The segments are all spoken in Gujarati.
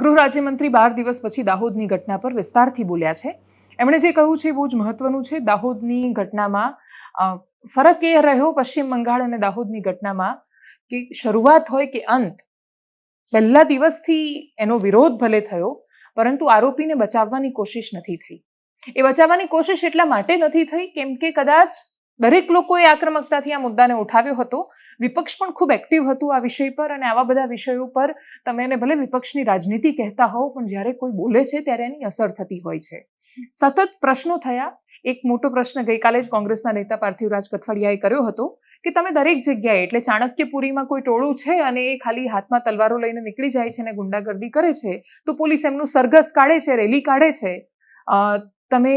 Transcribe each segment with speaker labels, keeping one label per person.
Speaker 1: ગૃહ રાજ્યમંત્રી બાર દિવસ પછી દાહોદની ઘટના પર વિસ્તારથી બોલ્યા છે. એમણે જે કહ્યું છે બહુ જ મહત્વનું છે. દાહોદની ઘટનામાં ફરક એ રહ્યો પશ્ચિમ બંગાળ અને દાહોદની ઘટનામાં કે શરૂઆત હોય કે અંત, પહેલા દિવસથી એનો વિરોધ ભલે થયો, પરંતુ આરોપીને બચાવવાની કોશિશ નથી થઈ. એ બચાવવાની કોશિશ એટલા માટે નથી થઈ કેમ કે કદાચ દરેક લોકોએ આક્રમકતાથી આ મુદ્દાને ઉઠાવ્યો હતો. વિપક્ષ પણ ખૂબ એક્ટિવ હતું આ વિષય પર અને આવા બધા વિષયો પર તમે એને ભલે વિપક્ષની રાજનીતિ કહેતા હોવ, પણ જ્યારે કોઈ બોલે છે ત્યારે એની અસર થતી હોય છે. સતત પ્રશ્નો થયા. એક મોટો પ્રશ્ન ગઈકાલે જ કોંગ્રેસના નેતા પાર્થિવરાજ કઠવાડિયાએ કર્યો હતો કે તમે દરેક જગ્યાએ એટલે ચાણક્યપુરીમાં કોઈ ટોળું છે અને એ ખાલી હાથમાં તલવારો લઈને નીકળી જાય છે અને ગુંડાગર્દી કરે છે, તો પોલીસ એમનું સરઘસ કાઢે છે, રેલી કાઢે છે. તમે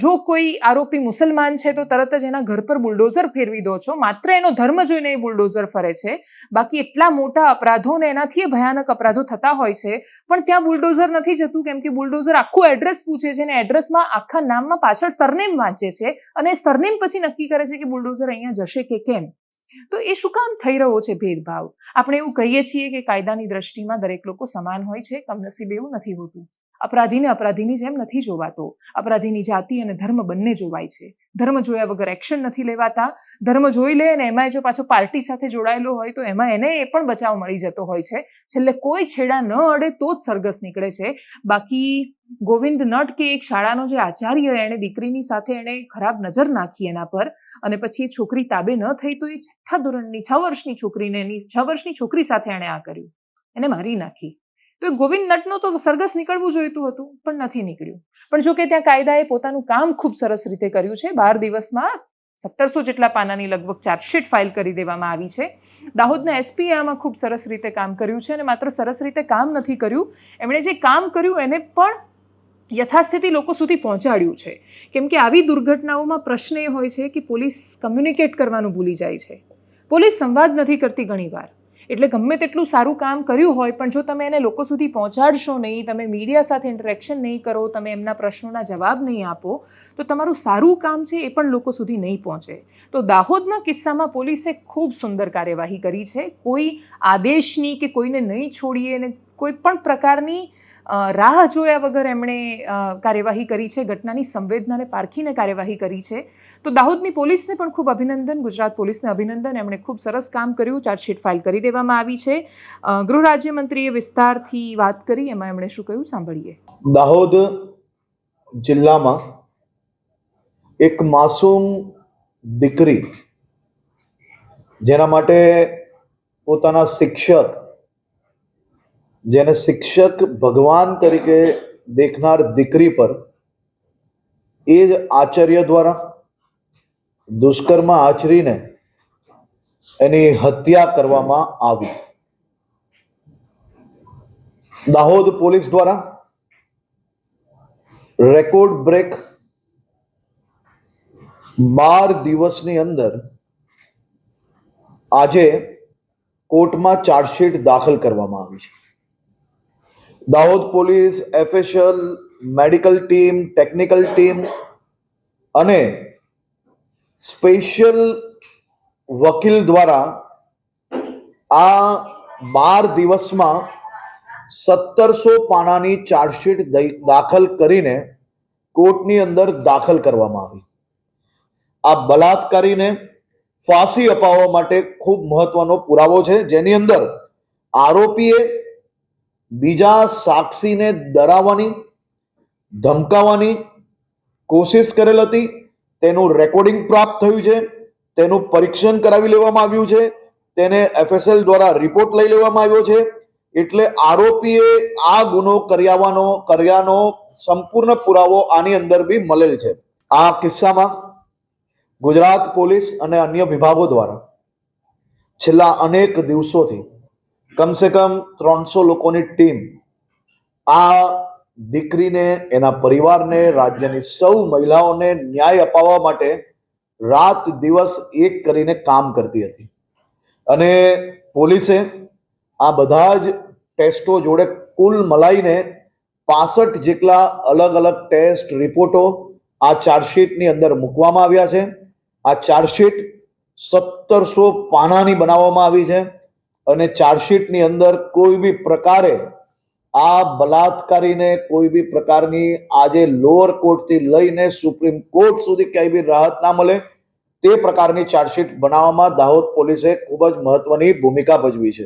Speaker 1: જો કોઈ આરોપી મુસલમાન છે, તો તરત જ એના ઘર પર બુલડોઝર ફેરવી દો છો. માત્ર એનો ધર્મ જોઈને એ બુલડોઝર ફરે છે. બાકી એટલા મોટા અપરાધો ને એનાથી ભયાનક અપરાધો થતા હોય છે. પણ ત્યાં બુલડોઝર નથી જતું, કેમ કે બુલડોઝર આખું એડ્રેસ પૂછે છે અને એડ્રેસમાં આખા નામમાં પાછળ સરનેમ વાંચે છે અને સરનેમ પછી નક્કી કરે છે કે બુલડોઝર અહીંયા જશે કે કેમ. તો એ શું કામ થઈ રહ્યો છે ભેદભાવ? આપણે એવું કહીએ છીએ કે કાયદાની દ્રષ્ટિમાં દરેક લોકો સમાન હોય છે, કમનસીબે એવું નથી હોતું. અપરાધીને અપરાધીની જેમ નથી જોવાતો. અપરાધીની જાતિ અને ધર્મ બંને જોવાય છે. ધર્મ જોયા વગર એક્શન નથી લેવાતા. ધર્મ જોઈ લે અને એમાં જો પાછો પાર્ટી સાથે જોડાયેલો હોય તો એમાં એને એ પણ બચાવ મળી જતો હોય છે. છેલ્લે કોઈ છેડા ન અડે તો જ સરઘસ નીકળે છે. બાકી ગોવિંદ નટ કે એક શાળાનો જે આચાર્ય એણે દીકરીની સાથે એણે ખરાબ નજર નાખી એના પર અને પછી એ છોકરી તાબે ન થઈ તો એ છઠ્ઠા ધોરણની છ વર્ષની છોકરીને એની છ વર્ષની છોકરી સાથે એણે આ કર્યું. એને મારી નાખી. તો એ ગોવિંદ નટનું તો સરઘસ નીકળવું જોઈતું હતું, પણ નથી નીકળ્યું. પણ જો કે ત્યાં કાયદાએ પોતાનું કામ ખૂબ સરસ રીતે કર્યું છે. બાર દિવસમાં સત્તરસો જેટલા પાનાની લગભગ ચાર્જશીટ ફાઇલ કરી દેવામાં આવી છે. દાહોદના એસપીએ આમાં ખૂબ સરસ રીતે કામ કર્યું છે અને માત્ર સરસ રીતે કામ નથી કર્યું, એમણે જે કામ કર્યું એને પણ યથાસ્થિતિ લોકો સુધી પહોંચાડ્યું છે. કેમ કે આવી દુર્ઘટનાઓમાં પ્રશ્ન એ હોય છે કે પોલીસ કમ્યુનિકેટ કરવાનું ભૂલી જાય છે. પોલીસ સંવાદ નથી કરતી ઘણીવાર. એટલે ગમે તેટલું સારું કામ કર્યું હોય, પણ જો તમે એને લોકો સુધી પહોંચાડશો નહીં, તમે મીડિયા સાથે ઇન્ટરેક્શન નહીં કરો, તમે એમના પ્રશ્નોના જવાબ નહીં આપો, તો તમારું સારું કામ છે એ પણ લોકો સુધી નહીં પહોંચે. તો દાહોદના કિસ્સામાં પોલીસે ખૂબ સુંદર કાર્યવાહી કરી છે. કોઈ આદેશની કે કોઈને નહીં છોડીએ અને કોઈ પણ પ્રકારની રાહ જોયા વગર એમણે કાર્યવાહી કરી છે, ઘટનાની સંવેદનાને પારખીને કાર્યવાહી કરી છે. તો દાહોદની પોલીસને પણ ખૂબ અભિનંદન, ગુજરાત પોલીસને અભિનંદન. એમણે ખૂબ સરસ કામ કર્યું, ચાર્જશીટ ફાઇલ કરી દેવામાં આવી છે. ગૃહ રાજ્યમંત્રીએ વિસ્તારથી વાત કરી, એમાં એમણે શું કહ્યું? સાંભળીએ.
Speaker 2: દાહોદ જિલ્લામાં એક માસૂમ દીકરી, જેના માટે પોતાના શિક્ષક જેને શિક્ષક ભગવાન તરીકે દેખનાર દીકરી પર એ જ આચાર્ય દ્વારા દુષ્કર્મ આચરીને એની હત્યા કરવામાં આવી. દાહોદ પોલીસ દ્વારા રેકોર્ડ બ્રેક બાર દિવસની અંદર આજે કોર્ટમાં ચાર્જશીટ દાખલ કરવામાં આવી છે. Dahod police, FSL, medical team, technical team અને સ્પેશિયલ વકીલ દ્વારા આ બાર દિવસમાં સત્તરસો પાનાની ચાર્જશીટ દાખલ કરીને કોર્ટની અંદર દાખલ કરવામાં આવી. આ બલાત્કારીને ફાંસી અપાવવા માટે ખૂબ મહત્વનો પુરાવો છે. જેની અંદર આરોપીએ બીજા સાક્ષીને ડરાવવાની, ધમકાવવાની કોશિશ કરેલ હતી. તેનું રેકોર્ડિંગ પ્રાપ્ત થયું છે. તેનું પરીક્ષણ કરાવી લેવામાં આવ્યું છે. તેને એફએસએલ દ્વારા રિપોર્ટ લઈ લેવામાં આવ્યો છે. એટલે આરોપીએ આ ગુનો કર્યાવાનો, કર્યાનો સંપૂર્ણ પુરાવો આની અંદર બી મળેલ છે. આ કિસ્સામાં ગુજરાત પોલીસ અને અન્ય વિભાગો દ્વારા છેલ્લા અનેક દિવસોથી કમસે કમ ત્રણસો લોકોની ટીમ આ દીકરીને, એના પરિવારને, રાજ્યની સૌ મહિલાઓને ન્યાય અપાવવા માટે રાત દિવસ એક કરીને કામ કરતી હતી. અને પોલીસે આ બધા જ ટેસ્ટો જોડે કુલ મલાઈને પાસઠ જેટલા અલગ અલગ ટેસ્ટ રિપોર્ટો આ ચાર્જશીટની અંદર મૂકવામાં આવ્યા છે. આ ચાર્જશીટ સત્તરસો પાનાની બનાવવામાં આવી છે. અને ચાર્જશીટની અંદર કોઈ બી પ્રકારે આ બલાત્કારીને કોઈ બી પ્રકારની આજે લોઅર કોર્ટથી લઈને સુપ્રીમ કોર્ટ સુધી ક્યાંય બી રાહત ના મળે, તે પ્રકારની ચાર્જશીટ બનાવવામાં દાહોદ પોલીસે ખૂબ જ મહત્વની ભૂમિકા ભજવી છે.